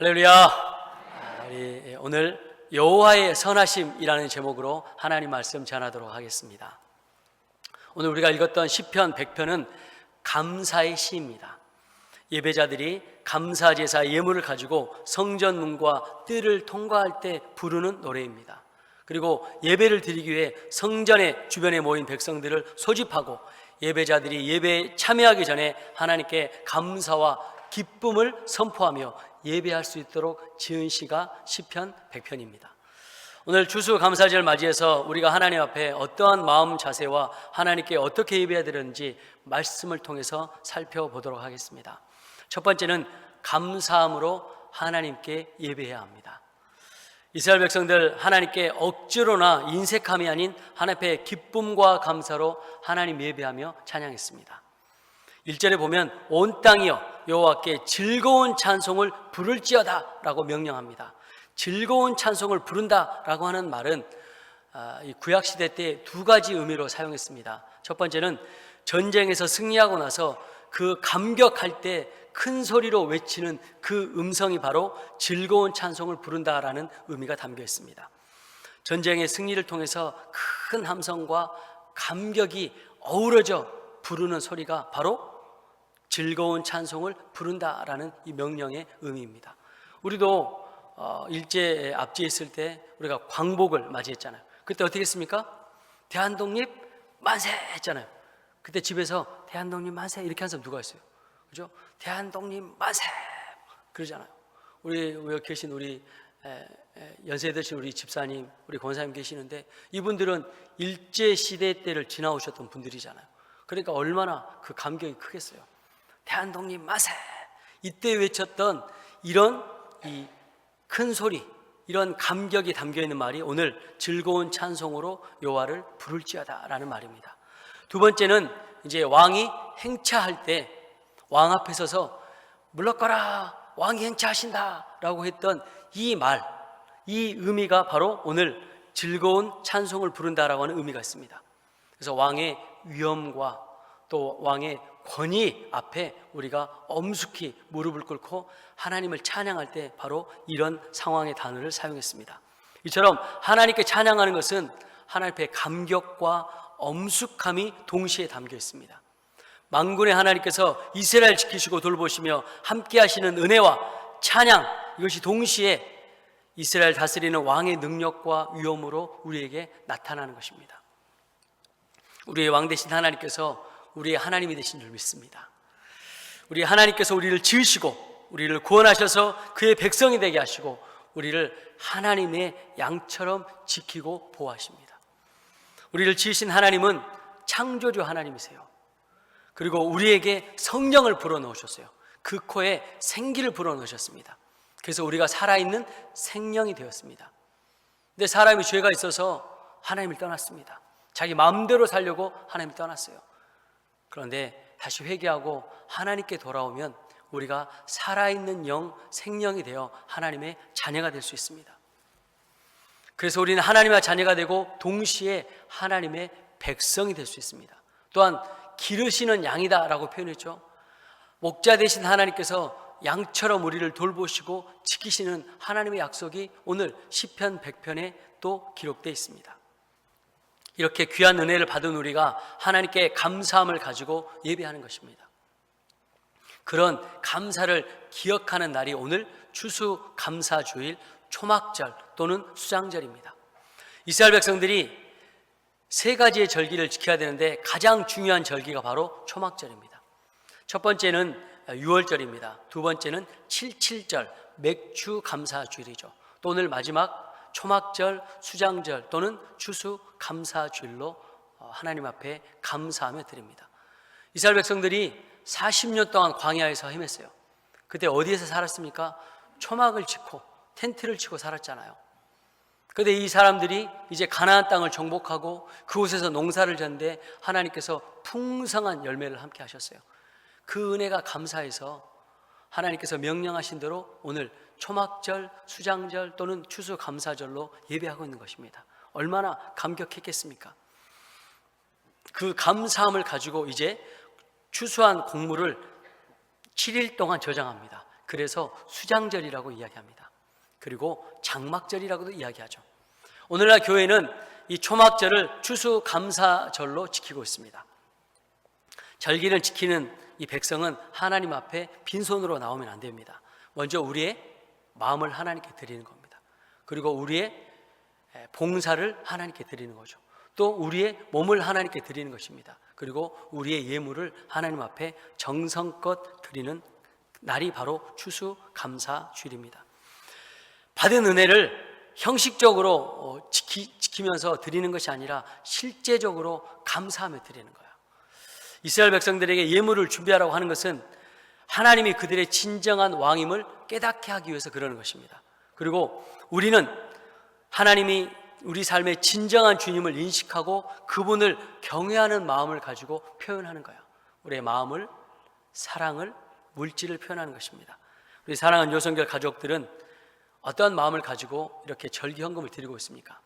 할렐루야. 아, 우리 오늘 여호와의 선하심이라는 제목으로 하나님 말씀 전하도록 하겠습니다. 오늘 우리가 읽었던 시편 100편은 감사의 시입니다. 예배자들이 감사 제사 예물을 가지고 성전 문과 뜰을 통과할 때 부르는 노래입니다. 그리고 예배를 드리기 위해 성전의 주변에 모인 백성들을 소집하고 예배자들이 예배에 참여하기 전에 하나님께 감사와 기쁨을 선포하며 예배할 수 있도록 지은 시가 시편 100편입니다. 오늘 추수 감사절 맞이해서 우리가 하나님 앞에 어떠한 마음 자세와 하나님께 어떻게 예배해야 되는지 말씀을 통해서 살펴보도록 하겠습니다. 첫 번째는 감사함으로 하나님께 예배해야 합니다. 이스라엘 백성들 하나님께 억지로나 인색함이 아닌 하나님 앞에 기쁨과 감사로 하나님 예배하며 찬양했습니다. 1절에 보면 온 땅이여 여호와께 즐거운 찬송을 부를지어다라고 명령합니다. 즐거운 찬송을 부른다라고 하는 말은 아, 구약 시대 때 두 가지 의미로 사용했습니다. 첫 번째는 전쟁에서 승리하고 나서 그 감격할 때 큰 소리로 외치는 그 음성이 바로 즐거운 찬송을 부른다라는 의미가 담겨 있습니다. 전쟁의 승리를 통해서 큰 함성과 감격이 어우러져 부르는 소리가 바로 즐거운 찬송을 부른다라는 이 명령의 의미입니다. 우리도 어, 일제 압제에 있을 때 우리가 광복을 맞이했잖아요. 그때 어떻게 했습니까? 대한독립 만세 했잖아요. 그때 집에서 대한독립 만세 이렇게 한 사람 누가 있어요? 그죠? 대한독립 만세 그러잖아요. 우리 여기 계신 우리 연세 드신 우리 집사님, 우리 권사님 계시는데 이분들은 일제 시대 때를 지나오셨던 분들이잖아요. 그러니까 얼마나 그 감격이 크겠어요. 대한독립 만세 이때 외쳤던 이런 이 큰 소리, 이런 감격이 담겨 있는 말이 오늘 즐거운 찬송으로 여호와를 부를지어다라는 말입니다. 두 번째는 이제 왕이 행차할 때 왕 앞에 서서 물러가라 왕이 행차하신다라고 했던 이 말, 이 의미가 바로 오늘 즐거운 찬송을 부른다라고 하는 의미가 있습니다. 그래서 왕의 위엄과 또 왕의 권위 앞에 우리가 엄숙히 무릎을 꿇고 하나님을 찬양할 때 바로 이런 상황의 단어를 사용했습니다. 이처럼 하나님께 찬양하는 것은 하나님 앞에 감격과 엄숙함이 동시에 담겨 있습니다. 만군의 하나님께서 이스라엘 지키시고 돌보시며 함께 하시는 은혜와 찬양 이것이 동시에 이스라엘 다스리는 왕의 능력과 위엄으로 우리에게 나타나는 것입니다. 우리의 왕 대신 하나님께서 우리의 하나님이 되신 줄 믿습니다. 우리 하나님께서 우리를 지으시고 우리를 구원하셔서 그의 백성이 되게 하시고 우리를 하나님의 양처럼 지키고 보호하십니다. 우리를 지으신 하나님은 창조주 하나님이세요. 그리고 우리에게 성령을 불어넣으셨어요. 그 코에 생기를 불어넣으셨습니다. 그래서 우리가 살아있는 생명이 되었습니다. 근데 사람이 죄가 있어서 하나님을 떠났습니다. 자기 마음대로 살려고 하나님을 떠났어요. 그런데 다시 회개하고 하나님께 돌아오면 우리가 살아있는 영, 생명이 되어 하나님의 자녀가 될 수 있습니다. 그래서 우리는 하나님의 자녀가 되고 동시에 하나님의 백성이 될 수 있습니다. 또한 기르시는 양이다라고 표현했죠. 목자 되신 하나님께서 양처럼 우리를 돌보시고 지키시는 하나님의 약속이 오늘 시편 100편에 또 기록되어 있습니다. 이렇게 귀한 은혜를 받은 우리가 하나님께 감사함을 가지고 예배하는 것입니다. 그런 감사를 기억하는 날이 오늘 추수 감사 주일 초막절 또는 수장절입니다. 이스라엘 백성들이 세 가지의 절기를 지켜야 되는데 가장 중요한 절기가 바로 초막절입니다. 첫 번째는 6월절입니다. 두 번째는 77절 맥주 감사 주일이죠. 또 오늘 마지막 초막절, 수장절 또는 추수 감사 주일로 하나님 앞에 감사하며 드립니다. 이스라엘 백성들이 40년 동안 광야에서 헤맸어요. 그때 어디에서 살았습니까? 초막을 짓고 텐트를 치고 살았잖아요. 그런데 이 사람들이 이제 가나안 땅을 정복하고 그곳에서 농사를 짓는데 하나님께서 풍성한 열매를 함께 하셨어요. 그 은혜가 감사해서 하나님께서 명령하신 대로 오늘 초막절, 수장절 또는 추수 감사절로 예배하고 있는 것입니다. 얼마나 감격했겠습니까? 그 감사함을 가지고 이제 추수한 곡물을 7일 동안 저장합니다. 그래서 수장절이라고 이야기합니다. 그리고 장막절이라고도 이야기하죠. 오늘날 교회는 이 초막절을 추수감사절로 지키고 있습니다. 절기를 지키는 이 백성은 하나님 앞에 빈손으로 나오면 안 됩니다. 먼저 우리의 마음을 하나님께 드리는 겁니다. 그리고 우리의 봉사를 하나님께 드리는 거죠. 또 우리의 몸을 하나님께 드리는 것입니다. 그리고 우리의 예물을 하나님 앞에 정성껏 드리는 날이 바로 추수 감사 주일입니다. 받은 은혜를 형식적으로 어, 지키, 지키 면서 드리는 것이 아니라 실제적으로 감사하며 드리는 거예요. 이스라엘 백성들에게 예물을 준비하라고 하는 것은 하나님이 그들의 진정한 왕임을 깨닫게 하기 위해서 그러는 것입니다. 그리고 우리는 하나님이 우리 삶의 진정한 주님을 인식하고 그분을 경외하는 마음을 가지고 표현하는 거예요. 우리의 마음을, 사랑을, 물질을 표현하는 것입니다. 우리 사랑하는 요성결 가족들은 어떤 마음을 가지고 이렇게 절기 헌금을 드리고 있습니까?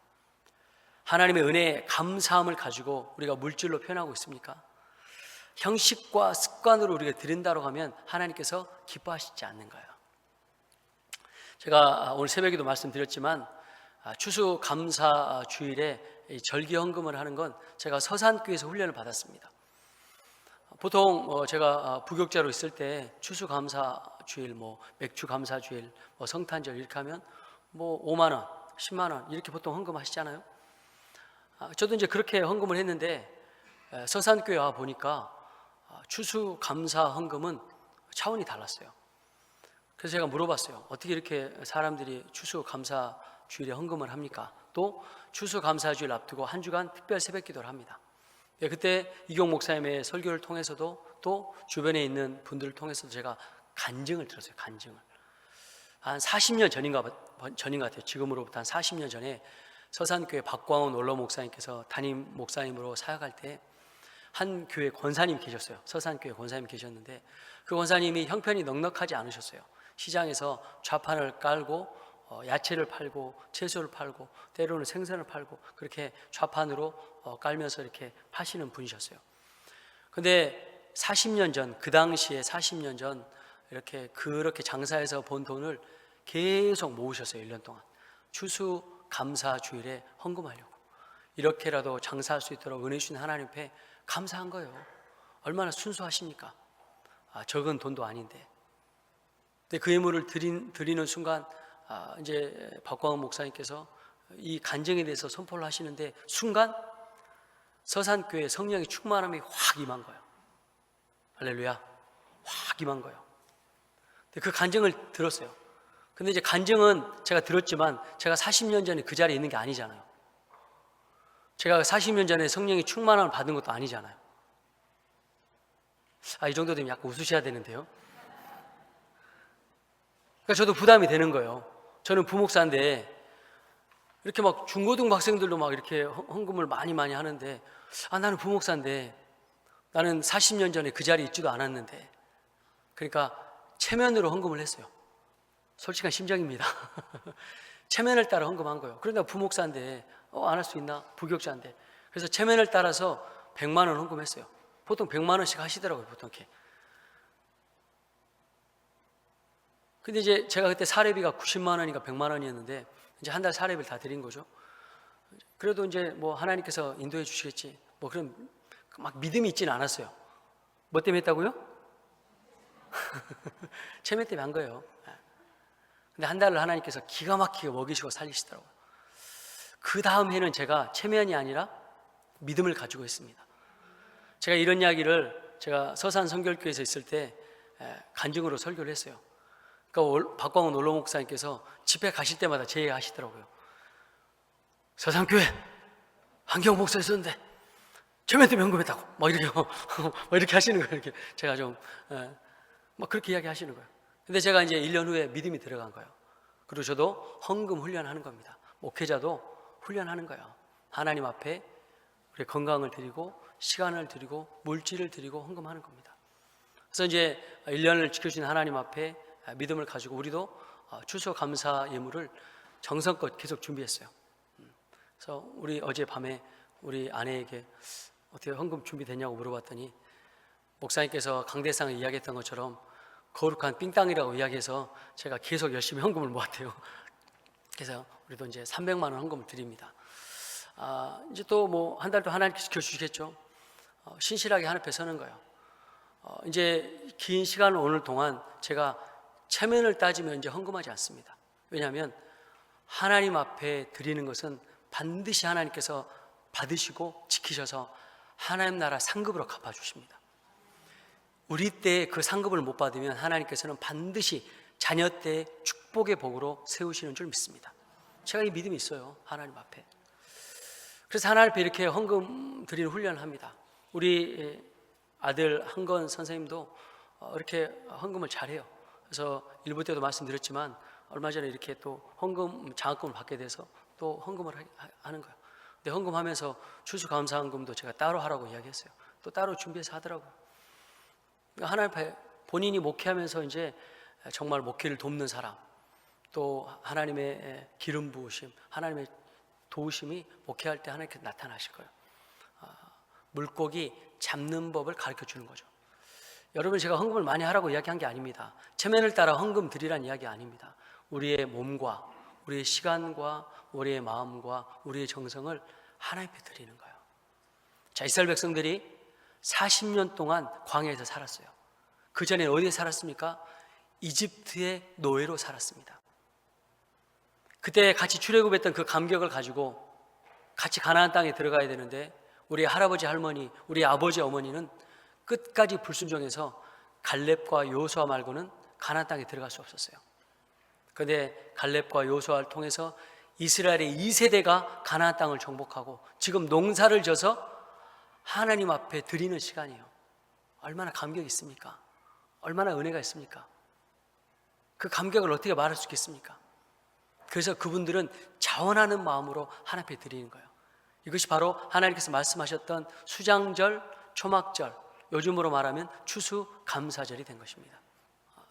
하나님의 은혜에 감사함을 가지고 우리가 물질로 표현하고 있습니까? 형식과 습관으로 우리가 드린다고 하면 하나님께서 기뻐하시지 않는 거예요. 제가 오늘 새벽에도 말씀드렸지만 추수 감사 주일에 절기 헌금을 하는 건 제가 서산교에서 훈련을 받았습니다. 보통 어, 제가 부교자로 있을 때 추수 감사 주일, 뭐 맥주 감사 주일, 뭐 성탄절 이렇게 하면 뭐 5만 원, 10만 원 이렇게 보통 헌금하시잖아요. 저도 이제 그렇게 헌금을 했는데 서산교회 와 보니까 추수 감사 헌금은 차원이 달랐어요. 그래서 제가 물어봤어요. 어떻게 이렇게 사람들이 추수 감사 주일에 헌금을 합니까? 또 추수 감사 주일 앞두고 한 주간 특별 새벽 기도를 합니다. 예, 그때 이경 목사님의 설교를 통해서도 또 주변에 있는 분들을 통해서도 제가 간증을 들었어요. 간증을. 한 40년 전인가 전인 것 같아요. 지금으로부터 한 40년 전에 서산교회 박광원 원로 목사님께서 담임 목사님으로 사역할 때 한 교회 권사님 계셨어요. 서산교회 권사님 계셨는데 그 권사님이 형편이 넉넉하지 않으셨어요. 시장에서 좌판을 깔고 어, 야채를 팔고 채소를 팔고 때로는 생선을 팔고 그렇게 좌판으로 어, 깔면서 이렇게 파시는 분이셨어요. 근데 40년 전, 그 당시에 40년 전 이렇게 그렇게 장사해서 번 돈을 계속 모으셨어요. 1년 동안. 추수 감사 주일에 헌금하려고. 이렇게라도 장사할 수 있도록 은혜 주신 하나님 앞에 감사한 거예요. 얼마나 순수하십니까? 아, 적은 돈도 아닌데. 근데 그 예물을 드린, 드리는 순간 아, 이제 박광원 목사님께서 이 간증에 대해서 선포를 하시는데 순간 서산교회 성령의 충만함이 확 임한 거예요. 할렐루야. 확 임한 거예요. 근데 그 간증을 들었어요. 근데 이제 간증은 제가 들었지만 제가 40년 전에 그 자리에 있는 게 아니잖아요. 제가 40년 전에 성령의 충만함을 받은 것도 아니잖아요. 아, 이 정도 되면 약간 웃으셔야 되는데요. 그러니까 저도 부담이 되는 거예요. 저는 부목사인데 이렇게 막 중고등 학생들도 막 이렇게 헌금을 많이 많이 하는데 아 나는 부목사인데 나는 40년 전에 그 자리에 있지도 않았는데 그러니까 체면으로 헌금을 했어요. 솔직한 심정입니다. 체면을 따라 헌금한 거예요. 그런데 부목사인데 어, 안 할 수 있나? 부격자인데. 그래서 체면을 따라서 100만 원 헌금했어요. 보통 100만 원씩 하시더라고요, 보통 이렇게. 근데 이제 제가 그때 사례비가 90만 원인가 100만 원이었는데 이제 한 달 사례비를 다 드린 거죠. 그래도 이제 뭐 하나님께서 인도해 주시겠지. 뭐 그런 막 믿음이 있지는 않았어요. 뭐 때문에 했다고요? 체면 때문에 한 거예요. 근데 한 달을 하나님께서 기가 막히게 먹이시고 살리시더라고요. 그 다음 해는 제가 체면이 아니라 믿음을 가지고 있습니다. 제가 이런 이야기를 제가 서산 성결교회에서 있을 때 간증으로 설교를 했어요. 그러니까 박광훈 원로 목사님께서 집회 가실 때마다 제 얘기 하시더라고요. 서산교회 한경 목사 있었는데 체면 때문에 연금했다고 막 이렇게 막 이렇게 하시는 거예요. 이렇게 제가 좀막 그렇게 이야기 하시는 거예요. 근데 제가 이제 1년 후에 믿음이 들어간 거예요. 그리고 저도 헌금 훈련하는 겁니다. 목회자도 훈련하는 거예요. 하나님 앞에 우리 건강을 드리고 시간을 드리고 물질을 드리고 헌금하는 겁니다. 그래서 이제 1년을 지켜주신 하나님 앞에 믿음을 가지고 우리도 어, 추수 감사 예물을 정성껏 계속 준비했어요. 음. 그래서 우리 어제 밤에 우리 아내에게 어떻게 헌금 준비됐냐고 물어봤더니 목사님께서 강대상을 이야기했던 것처럼 거룩한 삥땅이라고 이야기해서 제가 계속 열심히 헌금을 모았대요. 그래서 우리도 이제 300만 원 헌금을 드립니다. 아, 이제 또 뭐 한 달도 하나님께서 지켜주시겠죠. 어, 신실하게 하나님 앞에 서는 거예요. 어, 이제 긴 시간 오늘 동안 제가 체면을 따지면 이제 헌금하지 않습니다. 왜냐하면 하나님 앞에 드리는 것은 반드시 하나님께서 받으시고 지키셔서 하나님 나라 상급으로 갚아주십니다. 우리 때 그 상급을 못 받으면 하나님께서는 반드시 자녀 때 축복의 복으로 세우시는 줄 믿습니다. 제가 이 믿음이 있어요. 하나님 앞에. 그래서 하나님 앞에 이렇게 헌금 드리는 훈련을 합니다. 우리 아들 한건 선생님도 어, 이렇게 헌금을 잘해요. 그래서 일부 때도 말씀드렸지만 얼마 전에 이렇게 또 헌금 장학금을 받게 돼서 또 헌금을 하- 하는 거예요. 근데 헌금하면서 추수감사헌금도 제가 따로 하라고 이야기했어요. 또 따로 준비해서 하더라고요. 그러니까 하나님 앞에 본인이 목회하면서 이제 정말 목회를 돕는 사람, 또 하나님의 기름 부으심, 하나님의 도우심이 목회할 때 하나님께 나타나실 거예요. 아, 물고기 잡는 법을 가르쳐 주는 거죠. 여러분 제가 헌금을 많이 하라고 이야기한 게 아닙니다. 체면을 따라 헌금 드리란 이야기 아닙니다. 우리의 몸과 우리의 시간과 우리의 마음과 우리의 정성을 하나님 앞에 드리는 거예요. 자, 이스라엘 백성들이 40년 동안 광야에서 살았어요. 그 전에 어디에 살았습니까? 이집트의 노예로 살았습니다. 그때 같이 출애굽했던 그 감격을 가지고 같이 가나안 땅에 들어가야 되는데 우리 할아버지 할머니, 우리 아버지 어머니는 끝까지 불순종해서 갈렙과 요수아 말고는 가나안 땅에 들어갈 수 없었어요. 그런데 갈렙과 요수아를 통해서 이스라엘의 2세대가 가나안 땅을 정복하고 지금 농사를 져서 하나님 앞에 드리는 시간이에요. 얼마나 감격이 있습니까? 얼마나 은혜가 있습니까? 그 감격을 어떻게 말할 수 있겠습니까? 그래서 그분들은 자원하는 마음으로 하나님 앞에 드리는 거예요. 이것이 바로 하나님께서 말씀하셨던 수장절, 초막절, 요즘으로 말하면 추수 감사절이 된 것입니다.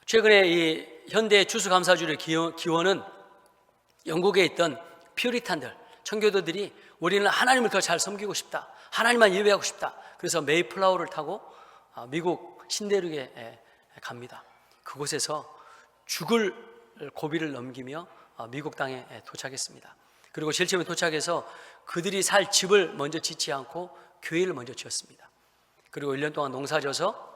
최근에 이 현대 추수 감사주의 기원은 영국에 있던 퓨리탄들, 청교도들이 우리는 하나님을 더 잘 섬기고 싶다. 하나님만 예배하고 싶다. 그래서 메이플라워를 타고 아, 미국 신대륙에 갑니다. 그곳에서 죽을 고비를 넘기며 아, 미국 땅에 도착했습니다. 그리고 제일 처음에 도착해서 그들이 살 집을 먼저 짓지 않고 교회를 먼저 지었습니다. 그리고 1년 동안 농사져서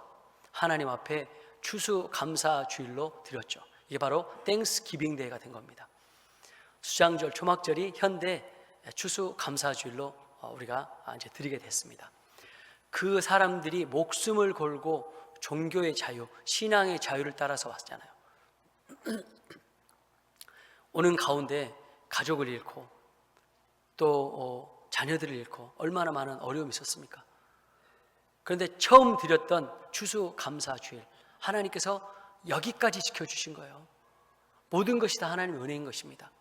하나님 앞에 추수 감사 주일로 드렸죠. 이게 바로 땡스 기빙 데이가 된 겁니다. 수장절, 초막절이 현대 추수 감사 주일로 어, 우리가 이제 드리게 됐습니다. 그 사람들이 목숨을 걸고 종교의 자유, 신앙의 자유를 따라서 왔잖아요. 오는 가운데 가족을 잃고 또 어, 자녀들을 잃고 얼마나 많은 어려움이 있었습니까? 그런데 처음 드렸던 추수 감사 주일 하나님께서 여기까지 지켜주신 거예요. 모든 것이 다 하나님의 은혜인 것입니다.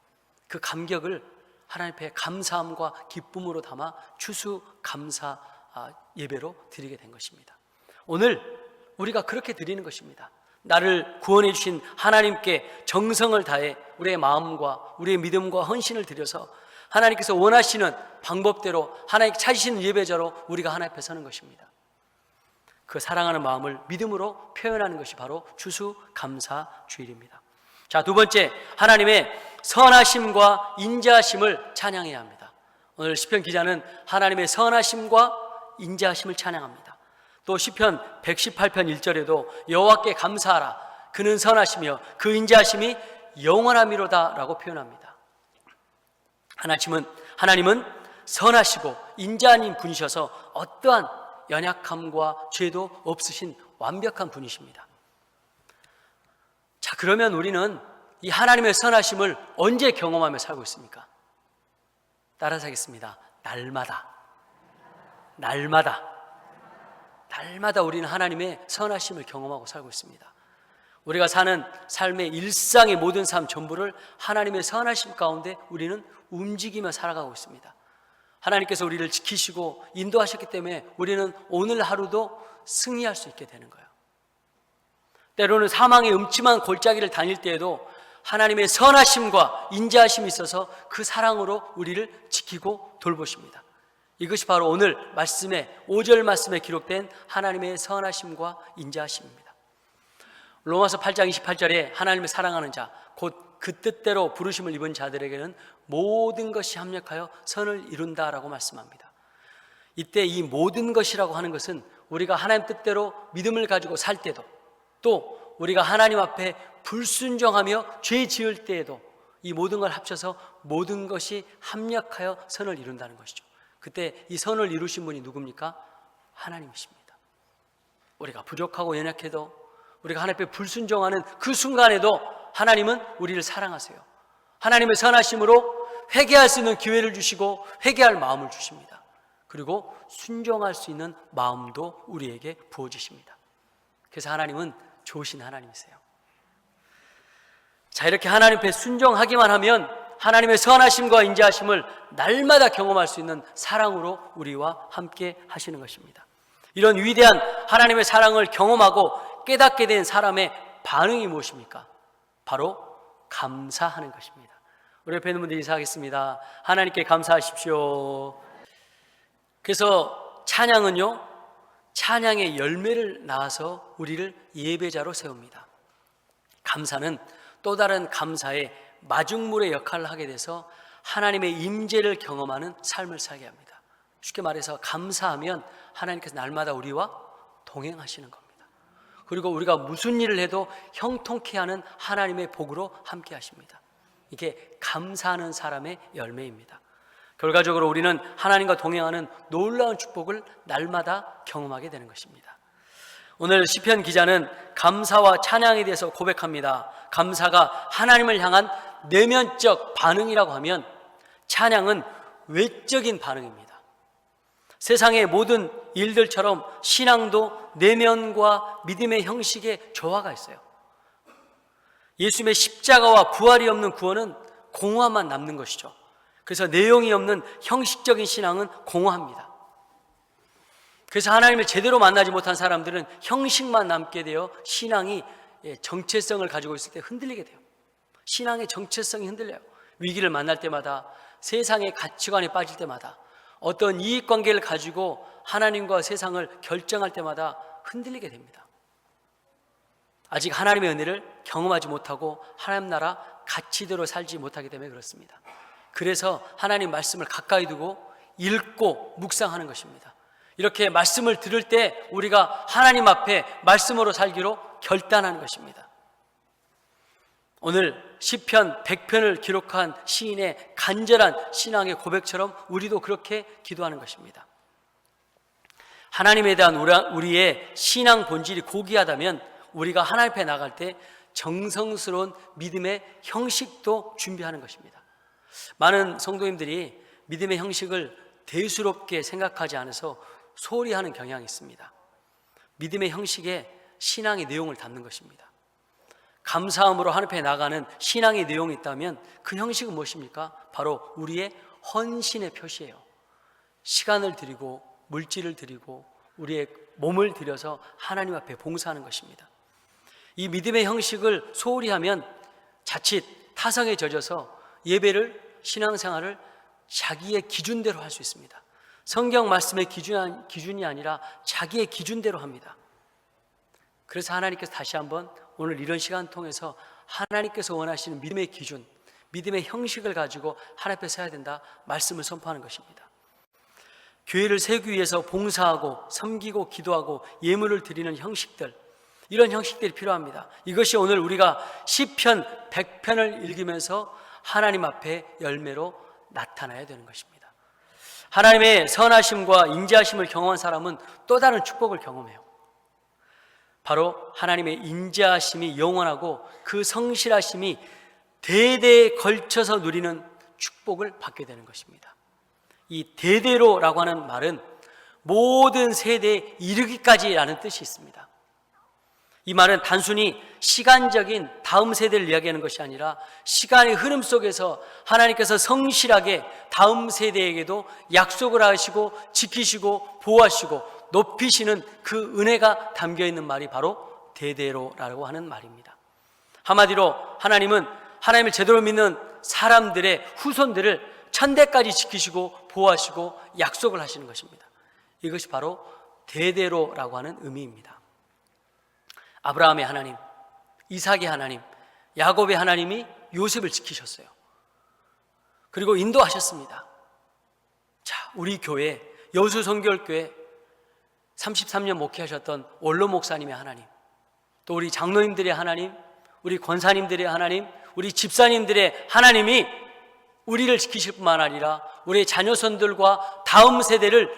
그 감격을 하나님 앞에 감사함과 기쁨으로 담아 추수 감사 아, 예배로 드리게 된 것입니다. 오늘 우리가 그렇게 드리는 것입니다. 나를 구원해 주신 하나님께 정성을 다해 우리의 마음과 우리의 믿음과 헌신을 드려서 하나님께서 원하시는 방법대로 하나님 찾으시는 예배자로 우리가 하나님 앞에 서는 것입니다. 그 사랑하는 마음을 믿음으로 표현하는 것이 바로 추수 감사 주일입니다. 자, 두 번째, 하나님의 선하심과 인자하심을 찬양해야 합니다. 오늘 시편 기자는 하나님의 선하심과 인자하심을 찬양합니다. 또 시편 118편 1절에도 여호와께 감사하라. 그는 선하시며 그 인자하심이 영원함이로다라고 표현합니다. 하나님은 하나님은 선하시고 인자하신 분이셔서 어떠한 연약함과 죄도 없으신 완벽한 분이십니다. 자, 그러면 우리는 이 하나님의 선하심을 언제 경험하며 살고 있습니까? 따라서 하겠습니다. 날마다. 날마다. 날마다 우리는 하나님의 선하심을 경험하고 살고 있습니다. 우리가 사는 삶의 일상의 모든 삶 전부를 하나님의 선하심 가운데 우리는 움직이며 살아가고 있습니다. 하나님께서 우리를 지키시고 인도하셨기 때문에 우리는 오늘 하루도 승리할 수 있게 되는 거예요. 때로는 사망의 음침한 골짜기를 다닐 때에도 하나님의 선하심과 인자하심이 있어서 그 사랑으로 우리를 지키고 돌보십니다. 이것이 바로 오늘 말씀에 5절 말씀에 기록된 하나님의 선하심과 인자하심입니다. 로마서 8장 28절에 하나님을 사랑하는 자, 곧 그 뜻대로 부르심을 입은 자들에게는 모든 것이 합력하여 선을 이룬다라고 말씀합니다. 이때 이 모든 것이라고 하는 것은 우리가 하나님 뜻대로 믿음을 가지고 살 때도 또 우리가 하나님 앞에 불순종하며 죄 지을 때에도 이 모든 걸 합쳐서 모든 것이 합력하여 선을 이룬다는 것이죠. 그때 이 선을 이루신 분이 누굽니까? 하나님이십니다. 우리가 부족하고 연약해도 우리가 하나님 앞에 불순종하는 그 순간에도 하나님은 우리를 사랑하세요. 하나님의 선하심으로 회개할 수 있는 기회를 주시고 회개할 마음을 주십니다. 그리고 순종할 수 있는 마음도 우리에게 부어주십니다. 그래서 하나님은 좋으신 하나님이세요. 자, 이렇게 하나님 앞에 순종하기만 하면 하나님의 선하심과 인자하심을 날마다 경험할 수 있는 사랑으로 우리와 함께 하시는 것입니다. 이런 위대한 하나님의 사랑을 경험하고 깨닫게 된 사람의 반응이 무엇입니까? 바로 감사하는 것입니다. 우리 옆에 있는 분들 인사하겠습니다. 하나님께 감사하십시오. 그래서 찬양은요, 찬양의 열매를 낳아서 우리를 예배자로 세웁니다. 감사는 또 다른 감사의 마중물의 역할을 하게 돼서 하나님의 임재를 경험하는 삶을 살게 합니다. 쉽게 말해서 감사하면 하나님께서 날마다 우리와 동행하시는 겁니다. 그리고 우리가 무슨 일을 해도 형통케 하는 하나님의 복으로 함께 하십니다. 이게 감사하는 사람의 열매입니다. 결과적으로 우리는 하나님과 동행하는 놀라운 축복을 날마다 경험하게 되는 것입니다. 오늘 시편 기자는 감사와 찬양에 대해서 고백합니다. 감사가 하나님을 향한 내면적 반응이라고 하면 찬양은 외적인 반응입니다. 세상의 모든 일들처럼 신앙도 내면과 믿음의 형식에 조화가 있어요. 예수님의 십자가와 부활이 없는 구원은 공허만 남는 것이죠. 그래서 내용이 없는 형식적인 신앙은 공허합니다. 그래서 하나님을 제대로 만나지 못한 사람들은 형식만 남게 되어 신앙이 예, 정체성을 가지고 있을 때 흔들리게 돼요. 신앙의 정체성이 흔들려요. 위기를 만날 때마다 세상의 가치관에 빠질 때마다 어떤 이익 관계를 가지고 하나님과 세상을 결정할 때마다 흔들리게 됩니다. 아직 하나님의 은혜를 경험하지 못하고 하나님 나라 가치대로 살지 못하기 때문에 그렇습니다. 그래서 하나님 말씀을 가까이 두고 읽고 묵상하는 것입니다. 이렇게 말씀을 들을 때 우리가 하나님 앞에 말씀으로 살기로 결단하는 것입니다. 오늘 시편 100편을 기록한 시인의 간절한 신앙의 고백처럼 우리도 그렇게 기도하는 것입니다. 하나님에 대한 우리의 신앙 본질이 고귀하다면 우리가 하나님 앞에 나갈 때 정성스러운 믿음의 형식도 준비하는 것입니다. 많은 성도님들이 믿음의 형식을 대수롭게 생각하지 않아서 소홀히 하는 경향이 있습니다. 믿음의 형식에 신앙의 내용을 담는 것입니다. 감사함으로 하나님 앞에 나가는 신앙의 내용이 있다면 그 형식은 무엇입니까? 바로 우리의 헌신의 표시예요. 시간을 드리고 물질을 드리고 우리의 몸을 들여서 하나님 앞에 봉사하는 것입니다. 이 믿음의 형식을 소홀히 하면 자칫 타성에 젖어서 예배를 신앙생활을 자기의 기준대로 할 수 있습니다. 성경 말씀의 기준, 기준이 아니라 자기의 기준대로 합니다. 그래서 하나님께서 다시 한번 오늘 이런 시간 통해서 하나님께서 원하시는 믿음의 기준, 믿음의 형식을 가지고 하나님 앞에 서야 된다 말씀을 선포하는 것입니다. 교회를 세우기 위해서 봉사하고 섬기고 기도하고 예물을 드리는 형식들 이런 형식들이 필요합니다. 이것이 오늘 우리가 시편 100편을 읽으면서 하나님 앞에 열매로 나타나야 되는 것입니다. 하나님의 선하심과 인자하심을 경험한 사람은 또 다른 축복을 경험해요. 바로 하나님의 인자하심이 영원하고 그 성실하심이 대대에 걸쳐서 누리는 축복을 받게 되는 것입니다. 이 대대로라고 하는 말은 모든 세대에 이르기까지라는 뜻이 있습니다. 이 말은 단순히 시간적인 다음 세대를 이야기하는 것이 아니라 시간의 흐름 속에서 하나님께서 성실하게 다음 세대에게도 약속을 하시고 지키시고 보호하시고 높이시는 그 은혜가 담겨 있는 말이 바로 대대로라고 하는 말입니다. 한마디로 하나님은 하나님을 제대로 믿는 사람들의 후손들을 천대까지 지키시고 보호하시고 약속을 하시는 것입니다. 이것이 바로 대대로라고 하는 의미입니다. 아브라함의 하나님, 이삭의 하나님, 야곱의 하나님이 요셉을 지키셨어요. 그리고 인도하셨습니다. 자, 우리 교회 여수 성결교회 33년 목회하셨던 원로 목사님의 하나님, 또 우리 장로님들의 하나님, 우리 권사님들의 하나님, 우리 집사님들의 하나님이 우리를 지키실 뿐만 아니라 우리 자녀선들과 다음 세대를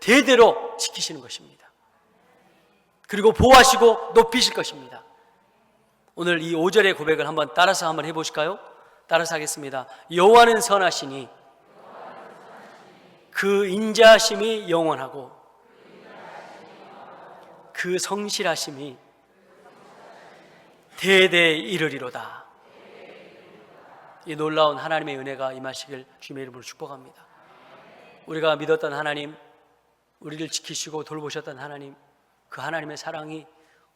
대대로 지키시는 것입니다. 그리고 보호하시고 높이실 것입니다. 오늘 이 5절의 고백을 한번 따라서 한번 해 보실까요? 따라서 하겠습니다. 여호와는 선하시니 그 인자하심이 영원하고 그 성실하심이 대대 이르리로다. 이 놀라운 하나님의 은혜가 임하시길 주님의 이름으로 축복합니다. 우리가 믿었던 하나님, 우리를 지키시고 돌보셨던 하나님, 그 하나님의 사랑이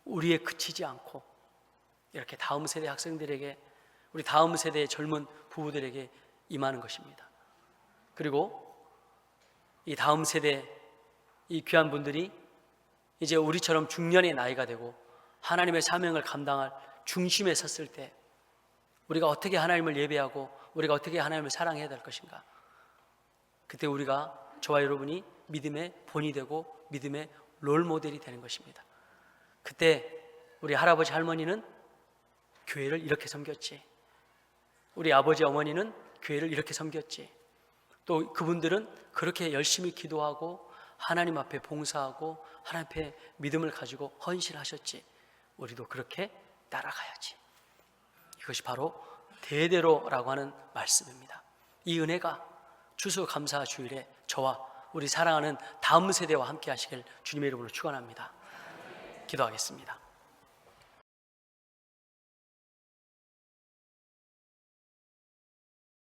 우리에 그치지 않고 이렇게 다음 세대 학생들에게 우리 다음 세대의 젊은 부부들에게 임하는 것입니다. 그리고 이 다음 세대 이 귀한 분들이 이제 우리처럼 중년의 나이가 되고 하나님의 사명을 감당할 중심에 섰을 때 우리가 어떻게 하나님을 예배하고 우리가 어떻게 하나님을 사랑해야 될 것인가? 그때 우리가 저와 여러분이 믿음의 본이 되고 믿음의 롤 모델이 되는 것입니다. 그때 우리 할아버지 할머니는 교회를 이렇게 섬겼지. 우리 아버지 어머니는 교회를 이렇게 섬겼지. 또 그분들은 그렇게 열심히 기도하고 하나님 앞에 봉사하고 하나님 앞에 믿음을 가지고 헌신하셨지. 우리도 그렇게 따라가야지. 이것이 바로 대대로라고 하는 말씀입니다. 이 은혜가 추수 감사 주일에 저와 우리 사랑하는 다음 세대와 함께 하시길 주님의 이름으로 축원합니다. 기도하겠습니다.